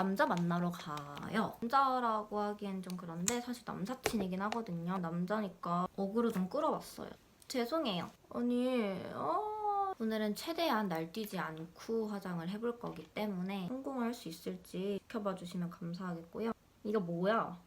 남자 만나러 가요. 남자라고 하기엔 좀 그런데 사실 남사친이긴 하거든요. 남자니까 어그로 좀 끌어봤어요. 죄송해요. 아니, 아, 오늘은 최대한 날뛰지 않고 화장을 해볼 거기 때문에 성공할 수 있을지 지켜봐 주시면 감사하겠고요. 이거 뭐야?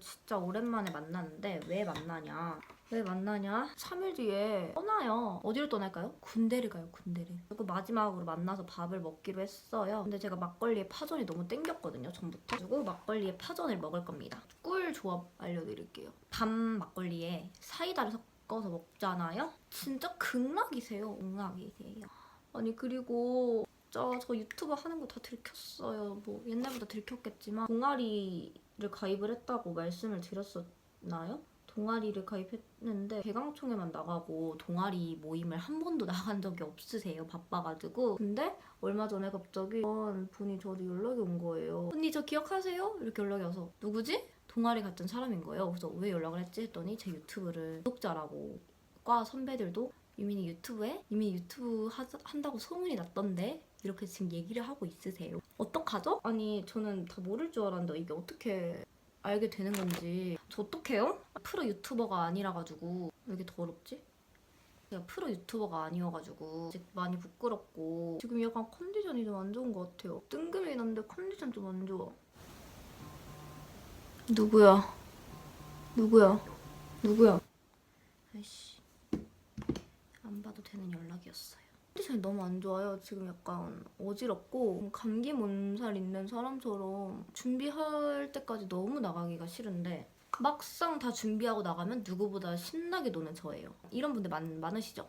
진짜 오랜만에 만났는데 왜 만나냐? 왜 만나냐? 3일 뒤에 떠나요. 어디로 떠날까요? 군대를 가요, 군대를. 그리고 마지막으로 만나서 밥을 먹기로 했어요. 근데 제가 막걸리에 파전이 너무 땡겼거든요, 전부터. 그리고 막걸리에 파전을 먹을 겁니다. 꿀 조합 알려드릴게요. 밤 막걸리에 사이다를 섞어서 먹잖아요? 진짜 극락이세요, 극락이세요. 아니, 그리고 진짜 저 유튜브 하는 거 다 들켰어요. 뭐 옛날보다 들켰겠지만 동아리를 가입을 했다고 말씀을 드렸었나요? 동아리를 가입했는데 대강총회만 나가고 동아리 모임을 한 번도 나간 적이 없으세요 바빠가지고 근데 얼마 전에 갑자기 분이 저한테 연락이 온 거예요 언니 저 기억하세요? 이렇게 연락이 와서 누구지? 동아리 갔던 사람인 거예요 그래서 왜 연락을 했지 했더니 제 유튜브를 구독자라고 과 선배들도 유민이 유튜브에 유민이 유튜브 하, 한다고 소문이 났던데 이렇게 지금 얘기를 하고 있으세요 어떡하죠? 아니 저는 다 모를 줄 알았는데 이게 어떻게 알게 되는 건지 저 어떡해요? 프로 유튜버가 아니라 가지고 왜 이렇게 더럽지? 제가 프로 유튜버가 아니어가지고 많이 부끄럽고 지금 약간 컨디션이 좀 안 좋은 것 같아요 뜬금이 났는데 컨디션 좀 안 좋아 누구야? 누구야? 누구야? 아이씨 되는 연락이었어요 컨디션이 너무 안 좋아요. 지금 약간 어지럽고 감기 몸살 있는 사람처럼 준비할 때까지 너무 나가기가 싫은데 막상 다 준비하고 나가면 누구보다 신나게 노는 저예요. 이런 분들 많, 많으시죠?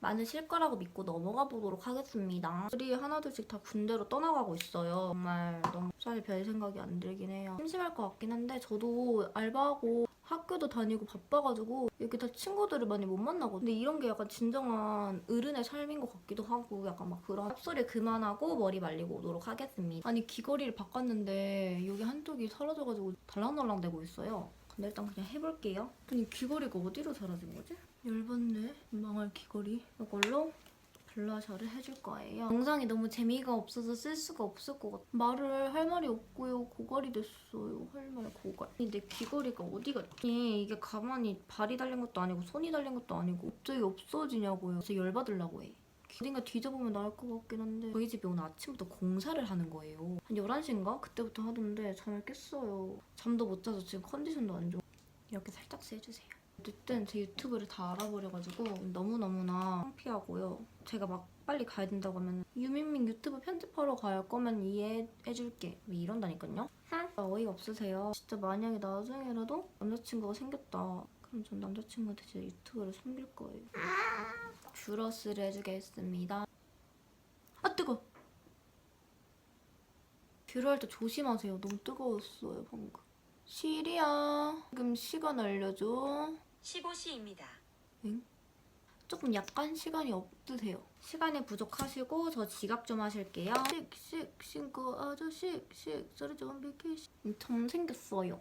많으실 거라고 믿고 넘어가 보도록 하겠습니다. 둘이 하나둘씩 다 군대로 떠나가고 있어요. 정말 너무 사실 별 생각이 안 들긴 해요. 심심할 것 같긴 한데 저도 알바하고 학교도 다니고 바빠가지고 이렇게 다 친구들을 많이 못 만나거든요. 근데 이런 게 약간 진정한 어른의 삶인 것 같기도 하고 약간 막 그런 쌉소리 그만하고 머리 말리고 오도록 하겠습니다. 아니 귀걸이를 바꿨는데 여기 한쪽이 사라져가지고 달랑달랑대고 있어요. 근데 일단 그냥 해볼게요. 아니 귀걸이가 어디로 사라진 거지? 열받네. 망할 귀걸이. 이걸로 블러셔를 해줄 거예요. 영상이 너무 재미가 없어서 쓸 수가 없을 것 같아. 말을 할 말이 없고요. 고갈이 됐어요. 할 말 고갈. 근데 귀걸이가 어디 갔지? 이게 가만히 발이 달린 것도 아니고 손이 달린 것도 아니고 갑자기 없어지냐고요. 진짜 열받으려고 해. 어딘가 뒤져보면 나올 것 같긴 한데 저희 집이 오늘 아침부터 공사를 하는 거예요. 한 11시인가? 그때부터 하던데 잠을 깼어요. 잠도 못 자서 지금 컨디션도 안 좋아. 이렇게 살짝씩 해주세요. 어쨌든 제 유튜브를 다 알아버려가지고 너무너무나 창피하고요. 제가 막 빨리 가야 된다고 하면 유민민 유튜브 편집하러 갈 거면 이해해줄게 왜 이런다니까요? 아, 어이가 없으세요. 진짜 만약에 나중에라도 남자친구가 생겼다. 그럼 전 남자친구한테 제 유튜브를 숨길 거예요. 뷰러스를 해주겠습니다. 아 뜨거. 뷰러 할 때 조심하세요. 너무 뜨거웠어요 방금. 시리야. 지금 시간 알려줘. 15시입니다. 조금 약간 시간이 없으세요. 시간이 부족하시고 저 지각 좀 하실게요. 씩씩 신고 아저씨 씩 소리 좀 비키시. 점 생겼어요.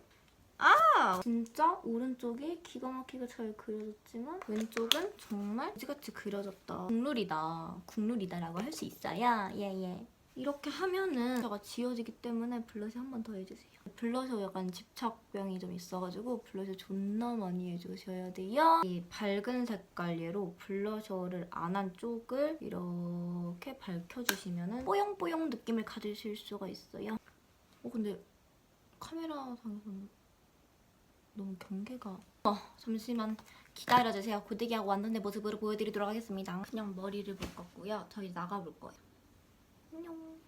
아 진짜 오른쪽이 기가 막히게 잘 그려졌지만 왼쪽은 정말 그지같이 그려졌다. 국룰이다. 국룰이다라고 할 수 있어요. 예예. 이렇게 하면은 제가 지워지기 때문에 블러셔 한 번 더 해주세요. 블러셔 약간 집착병이 좀 있어가지고 블러셔 존나 많이 해주셔야 돼요. 이 밝은 색깔 얘로 블러셔를 안 한 쪽을 이렇게 밝혀주시면은 뽀용뽀용 느낌을 가지실 수가 있어요. 어 근데 카메라상에서는 너무 경계가 어 잠시만 기다려주세요. 고데기하고 완성된 모습으로 보여드리도록 하겠습니다. 그냥 머리를 묶었고요. 저희 나가볼 거예요.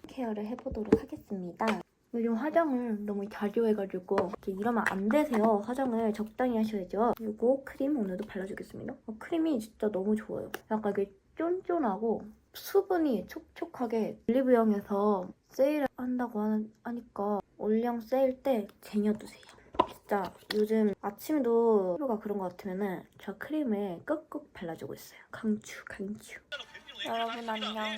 케어를 해보도록 하겠습니다. 요즘 화장을 너무 자주 해가지고 이렇게 이러면 안 되세요. 화장을 적당히 하셔야죠. 그리고 크림 오늘도 발라주겠습니다. 어, 크림이 진짜 너무 좋아요. 약간 이게 쫀쫀하고 수분이 촉촉하게 올리브영에서 세일을 한다고 하는, 하니까 올영 세일 때 쟁여두세요. 진짜 요즘 아침에도 피부가 그런 것 같으면은 저 크림을 꾹꾹 발라주고 있어요. 강추, 강추. 여러분 안녕.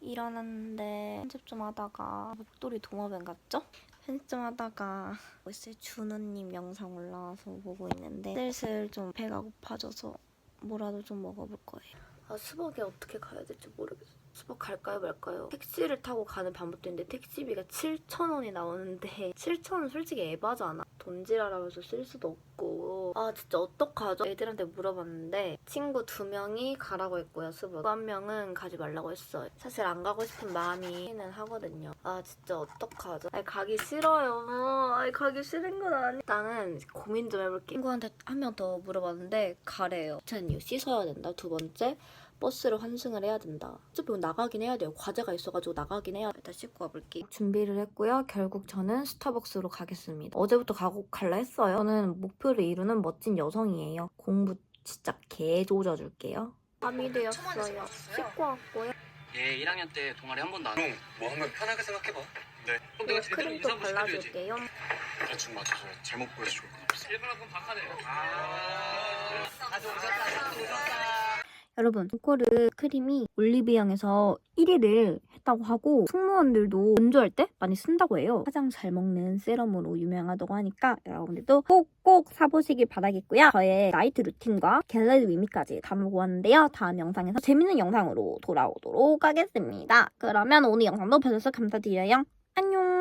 일어났는데 편집 좀 하다가 목도리 동화뱀 같죠? 편집 좀 하다가 벌써 준호님 영상 올라와서 보고 있는데 슬슬 좀 배가 고파져서 뭐라도 좀 먹어볼 거예요. 아 수박에 어떻게 가야 될지 모르겠어. 수박 갈까요 말까요? 택시를 타고 가는 방법도 있는데 택시비가 7,000원이 나오는데 7,000원 솔직히 에바잖아. 돈지랄하면서 쓸 수도 없고 아 진짜 어떡하죠? 애들한테 물어봤는데 친구 두 명이 가라고 했고요 수박 한 명은 가지 말라고 했어요. 사실 안 가고 싶은 마음이는 하거든요. 아 진짜 어떡하죠? 아니 가기 싫어요. 아니 가기 싫은 건 아니. 나는 고민 좀 해볼게. 친구한테 한 명 더 물어봤는데 가래요. 전 이거 씻어야 된다. 두 번째 버스를 환승을 해야 된다. 어차피 나가긴 해야 돼요. 과제가 있어가지고 나가긴 해야 돼. 일단 씻고 와볼게요. 준비를 했고요. 결국 저는 스타벅스로 가겠습니다. 어제부터 가고 갈라 했어요. 저는 목표를 이루는 멋진 여성이에요. 공부 진짜 개 조져줄게요. 밤이 되었어요. 씻고 왔고요. 얘 1학년 때 동아리 한 번도 안 해. 뭐 한번 편하게 생각해봐. 네. 그럼 내가 제대로 크림도 인사 한번. 발라줄게요. 대충 맞춰서 제목 보여줄 건 없어. 1번 학번 박하네. 아. 가져오셨다. 가져오셨다. 여러분, 이거를 크림이 올리브영에서 1위를 했다고 하고 승무원들도 건조할 때 많이 쓴다고 해요. 가장 잘 먹는 세럼으로 유명하다고 하니까 여러분들도 꼭꼭 사보시길 바라겠고요. 저의 나이트 루틴과 겟레드 위미까지 담아보았는데요. 다음 영상에서 재밌는 영상으로 돌아오도록 하겠습니다. 그러면 오늘 영상도 봐주셔서 감사드려요. 안녕!